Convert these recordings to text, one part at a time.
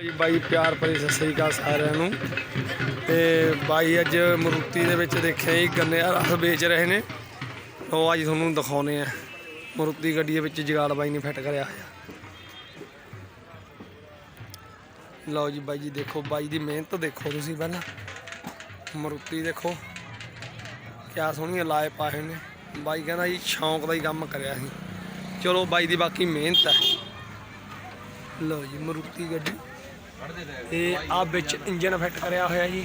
ਜੀ ਬਾਈ ਪਿਆਰ ਭਰੀ ਸਤਿ ਸ੍ਰੀ ਅਕਾਲ ਸਾਰਿਆਂ ਨੂੰ। ਤੇ ਬਾਈ ਅੱਜ ਮਰੂਤੀ ਦੇ ਵਿੱਚ ਦੇਖਿਆ ਜੀ, ਗੰਨੇ ਦਾ ਰਸ ਵੇਚ ਰਹੇ ਨੇ। ਉਹ ਅੱਜ ਤੁਹਾਨੂੰ ਦਿਖਾਉਨੇ ਆ ਮਰੂਤੀ ਗੱਡੀ ਦੇ ਵਿੱਚ ਜਗਾੜ ਬਾਈ ਨੇ ਫਿੱਟ ਕਰਿਆ ਹੋਇਆ। ਲਓ ਜੀ ਬਾਈ ਜੀ, ਦੇਖੋ ਬਾਈ ਦੀ ਮਿਹਨਤ ਦੇਖੋ ਤੁਸੀਂ ਪਹਿਲਾਂ। ਮਰੂਤੀ ਦੇਖੋ, ਕਿਆ ਸੋਹਣੀਆਂ ਲਾਏ ਪਾਏ ਨੇ। ਬਾਈ ਕਹਿੰਦਾ ਜੀ, ਸ਼ੌਂਕ ਦਾ ਹੀ ਕੰਮ ਕਰਿਆ ਸੀ। ਚਲੋ ਬਾਈ ਦੀ ਬਾਕੀ ਮਿਹਨਤ ਹੈ। ਲਓ ਜੀ, ਮਰੂਤੀ ਗੱਡੀ। ਇਹ ਆ ਵਿੱਚ ਇੰਜਨ ਫਿੱਟ ਕਰਿਆ ਹੋਇਆ ਜੀ।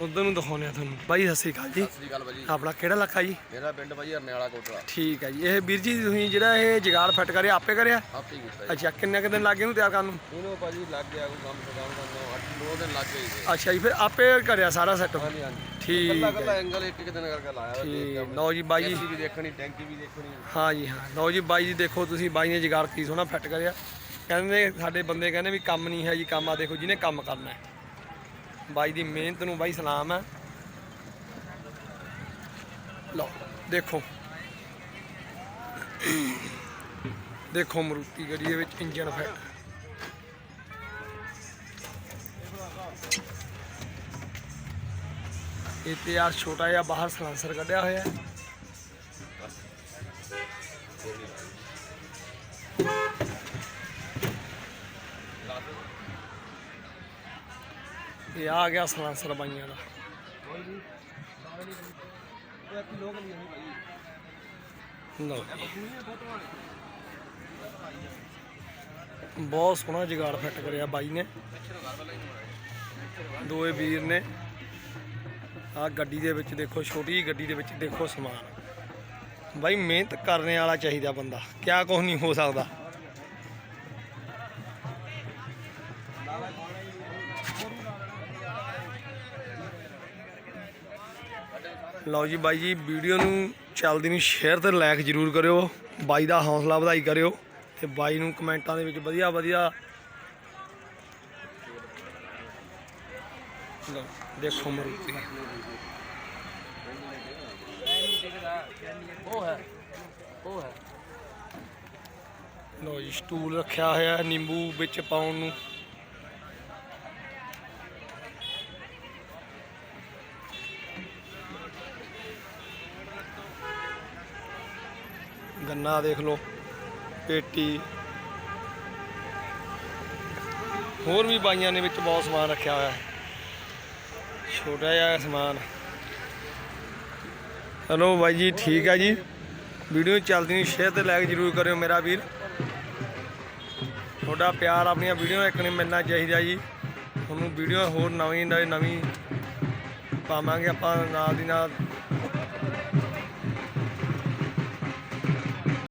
ਉਧਰ ਨੂੰ ਦਿਖਾਉਂਦੇ ਆ ਤੁਹਾਨੂੰ। ਬਾਈ ਸਤਿ ਸ਼੍ਰੀ ਅਕਾਲ ਜੀ। ਸਤਿ ਸ੍ਰੀ ਅਕਾਲ ਭਾਜੀ ਆਪਣਾ ਕਿਹੜਾ ਇਲਾਕਾ ਜੀ? ਮੇਰਾ ਪਿੰਡ ਭਾਜੀ ਅਰਨਿਆਲਾ ਕੋਟਲਾ। ਠੀਕ ਹੈ ਜੀ। ਇਹ ਵੀਰ ਜੀ ਤੁਸੀਂ ਜਿਹੜਾ ਇਹ ਜਗਾੜ ਫਿੱਟ ਕਰਿਆ ਆਪੇ ਕਰਿਆ? ਆਪੇ ਕੀਤਾ ਅੱਛਾ ਕਿੰਨੇ ਕੁ ਦਿਨ ਲੱਗੇ ਇਹਨੂੰ ਤਿਆਰ ਕਰਨ ਨੂੰ? ਇਹਨੂੰ ਭਾਜੀ ਲੱਗ ਗਿਆ ਕੋਈ ਕੰਮ ਸਗਾਮ ਕਰਨ 8 9 ਦਿਨ ਲੱਗ ਗਏ ਸੀ ਅੱਛਾ ਜੀ ਫਿਰ ਆਪੇ ਕਰਿਆ ਸਾਰਾ ਸੈੱਟ ਹਾਂਜੀ ਹਾਂਜੀ। ਠੀਕ ਕੱਲਾ ਕੱਲਾ ਐਂਗਲ ਇੱਕ ਇੱਕ ਦਿਨ ਕਰਕੇ ਲਾਇਆ ਠੀਕ ਲਓ ਜੀ ਬਾਈ ਜੀ। ਵੀ ਦੇਖਣੀ ਟੈਂਕੀ ਵੀ ਦੇਖਣੀ। ਹਾਂ ਜੀ ਹਾਂ। ਲਓ ਜੀ ਬਾਈ ਜੀ ਦੇਖੋ ਤੁਸੀਂ ਬਾਈ ਨੇ ਜਗਾੜ ਕੀ ਸੋਹਣਾ ਫਿੱਟ ਕਰਿਆ। ਕਹਿੰਦੇ ਸਾਡੇ ਬੰਦੇ ਕਹਿੰਦੇ ਵੀ ਕੰਮ ਨਹੀਂ ਹੈ ਜੀ, ਕੰਮ ਆ ਦੇਖੋ ਜਿਹਨੇ ਕੰਮ ਕਰਨਾ ਹੈ। ਬਾਈ ਦੀ ਮਿਹਨਤ ਨੂੰ ਬਾਈ ਸਲਾਮ ਹੈ। ਲਓ, ਦੇਖੋ। ਦੇਖੋ ਮਰੂਤੀ ਗੱਡੀ ਦੇ ਵਿੱਚ ਇੰਜਨ ਫਿੱਟ ਇਹ ਤੇ ਆ ਛੋਟਾ ਜਿਹਾ ਬਾਹਰ ਸਲਾਂਸਰ ਕੱਢਿਆ ਹੋਇਆ ਹੈ। ਇਹ ਆ ਗਿਆ ਸਲਾਂਸਰ ਬਾਈਆਂ ਦਾ। ਲਓ ਬਹੁਤ ਸੋਹਣਾ ਜਗਾੜ ਫਿੱਟ ਕਰਿਆ ਬਾਈ ਨੇ। ਦੋਏ ਵੀਰ ਨੇ। ਆ ਗੱਡੀ ਦੇ ਵਿੱਚ ਦੇਖੋ, ਛੋਟੀ ਜਿਹੀ ਗੱਡੀ ਦੇ ਵਿੱਚ ਦੇਖੋ ਸਮਾਨ। ਬਾਈ ਮਿਹਨਤ ਕਰਨ ਵਾਲਾ ਚਾਹੀਦਾ ਬੰਦਾ। ਕਿਆ ਕੁਝ ਨਹੀਂ ਹੋ ਸਕਦਾ। ਲਓ ਜੀ ਬਾਈ ਜੀ, ਵੀਡੀਓ ਨੂੰ ਚੱਲਦੀ ਨੂੰ ਸ਼ੇਅਰ ਤੇ ਲਾਈਕ ਜ਼ਰੂਰ ਕਰਿਓ। ਬਾਈ ਦਾ ਹੌਸਲਾ ਵਧਾਈ ਕਰਿਓ ਤੇ ਬਾਈ ਨੂੰ ਕਮੈਂਟਾਂ ਦੇ ਵਿੱਚ ਵਧੀਆ ਵਧੀਆ ਲਓ, ਦੇਖੋ ਮਰੂਤੀ। ਉਹ ਹੈ ਉਹ ਹੈ ਲਓ ਜੀ ਸਟੂਲ ਰੱਖਿਆ ਹੋਇਆ ਨਿੰਬੂ ਵਿੱਚ ਪਾਉਣ ਨੂੰ। ਗੰਨਾ ਦੇਖ ਲਓ, ਪੇਟੀ। ਹੋਰ ਵੀ ਬਾਈਆਂ ਨੇ ਵਿੱਚ ਬਹੁਤ ਸਮਾਨ ਰੱਖਿਆ ਹੋਇਆ। ਹੈ ਛੋਟਾ ਜਿਹਾ ਸਮਾਨ। ਚਲੋ ਬਾਈ ਜੀ, ਠੀਕ ਹੈ ਜੀ। ਵੀਡੀਓ ਚੱਲਦੀ ਨੂੰ ਸ਼ੇਅਰ ਤੇ ਲਾਈਕ ਜ਼ਰੂਰ ਕਰਿਓ ਮੇਰਾ ਵੀਰ। ਤੁਹਾਡਾ ਪਿਆਰ ਆਪਣੀਆਂ ਵੀਡੀਓ ਇੱਕ ਨੇ ਮਿਲਣਾ ਚਾਹੀਦਾ ਜੀ। ਤੁਹਾਨੂੰ ਵੀਡੀਓ ਹੋਰ ਨਵੀਂ ਨਵੀਂ ਪਾਵਾਂਗੇ ਆਪਾਂ ਨਾਲ ਦੀ ਨਾਲ।